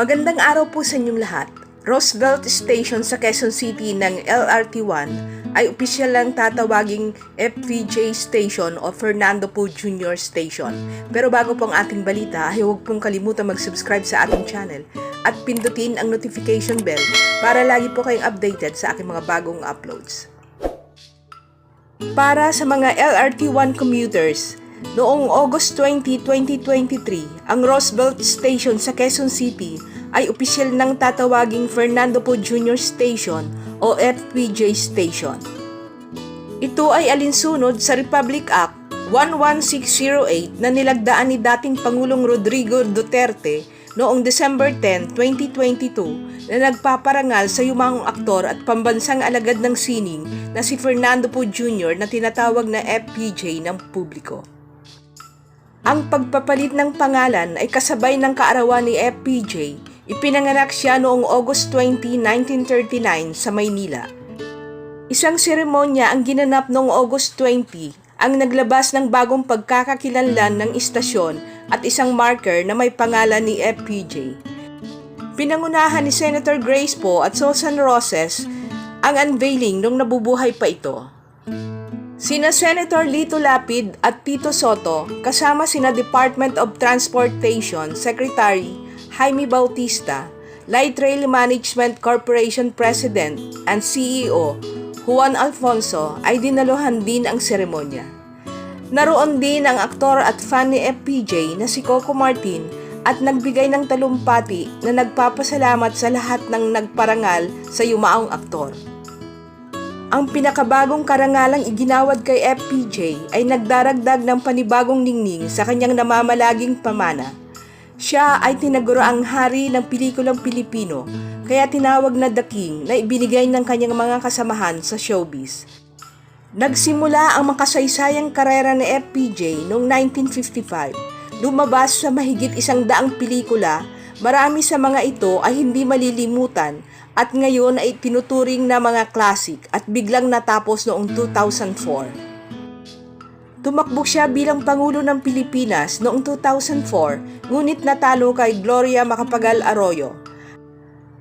Magandang araw po sa inyong lahat. Roosevelt Station sa Quezon City ng LRT1 ay opisyal lang tatawaging FVJ Station o Fernando Po Jr. Station. Pero bago po ang ating balita, ay huwag pong kalimutan mag-subscribe sa ating channel at pindutin ang notification bell para lagi po kayong updated sa aking mga bagong uploads. Para sa mga LRT1 commuters, noong August 20, 2023, ang Roosevelt Station sa Quezon City ay opisyal nang tatawaging Fernando Po Jr. Station o FPJ Station. Ito ay alinsunod sa Republic Act 11608 na nilagdaan ni dating Pangulong Rodrigo Duterte noong December 10, 2022 na nagpaparangal sa yumangong aktor at pambansang alagad ng sining na si Fernando Po Jr. na tinatawag na FPJ ng publiko. Ang pagpapalit ng pangalan ay kasabay ng kaarawan ni FPJ. Ipinanganak siya noong August 20, 1939 sa Maynila. Isang seremonya ang ginanap noong August 20 ang naglabas ng bagong pagkakakilanlan ng istasyon at isang marker na may pangalan ni FPJ. Pinangunahan ni Senator Grace Poe at Susan Roses ang unveiling nung nabubuhay pa ito. Sina Senator Lito Lapid at Tito Soto kasama sina Department of Transportation Secretary Jaime Bautista, Light Rail Management Corporation President and CEO Juan Alfonso ay dinaluhan din ang seremonya. Naroon din ang aktor at fan ni FPJ na si Coco Martin at nagbigay ng talumpati na nagpapasalamat sa lahat ng nagparangal sa yumaong aktor. Ang pinakabagong karangalang iginawad kay FPJ ay nagdaragdag ng panibagong ningning sa kanyang namamalaging pamana. Siya ay tinaguraang hari ng pelikulang Pilipino, kaya tinawag na The King na ibinigay ng kanyang mga kasamahan sa showbiz. Nagsimula ang makasaysayang karera ni FPJ noong 1955. Lumabas sa mahigit isang daang pelikula, marami sa mga ito ay hindi malilimutan at ngayon ay tinuturing na mga classic at biglang natapos noong 2004. Tumakbo siya bilang Pangulo ng Pilipinas noong 2004, ngunit natalo kay Gloria Macapagal Arroyo.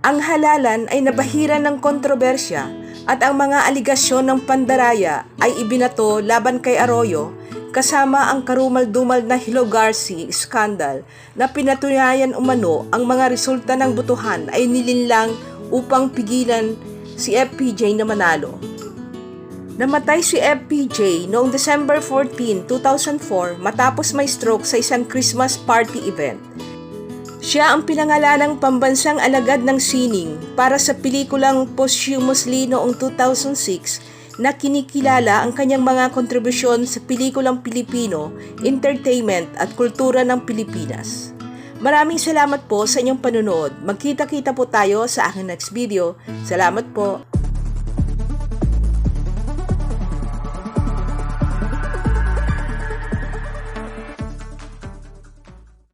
Ang halalan ay nabahiran ng kontrobersya at ang mga aligasyon ng pandaraya ay ibinato laban kay Arroyo kasama ang karumal-dumal na Hilogarsi scandal na pinatunayan umano ang mga resulta ng butuhan ay nilinlang upang pigilan si FPJ na manalo. Namatay si FPJ noong December 14, 2004 matapos may stroke sa isang Christmas party event. Siya ang pinangalanang pambansang alagad ng sining para sa pelikulang posthumously noong 2006 na kinikilala ang kanyang mga kontribusyon sa pelikulang Pilipino, entertainment at kultura ng Pilipinas. Maraming salamat po sa inyong panonood. Magkita-kita po tayo sa aking next video. Salamat po.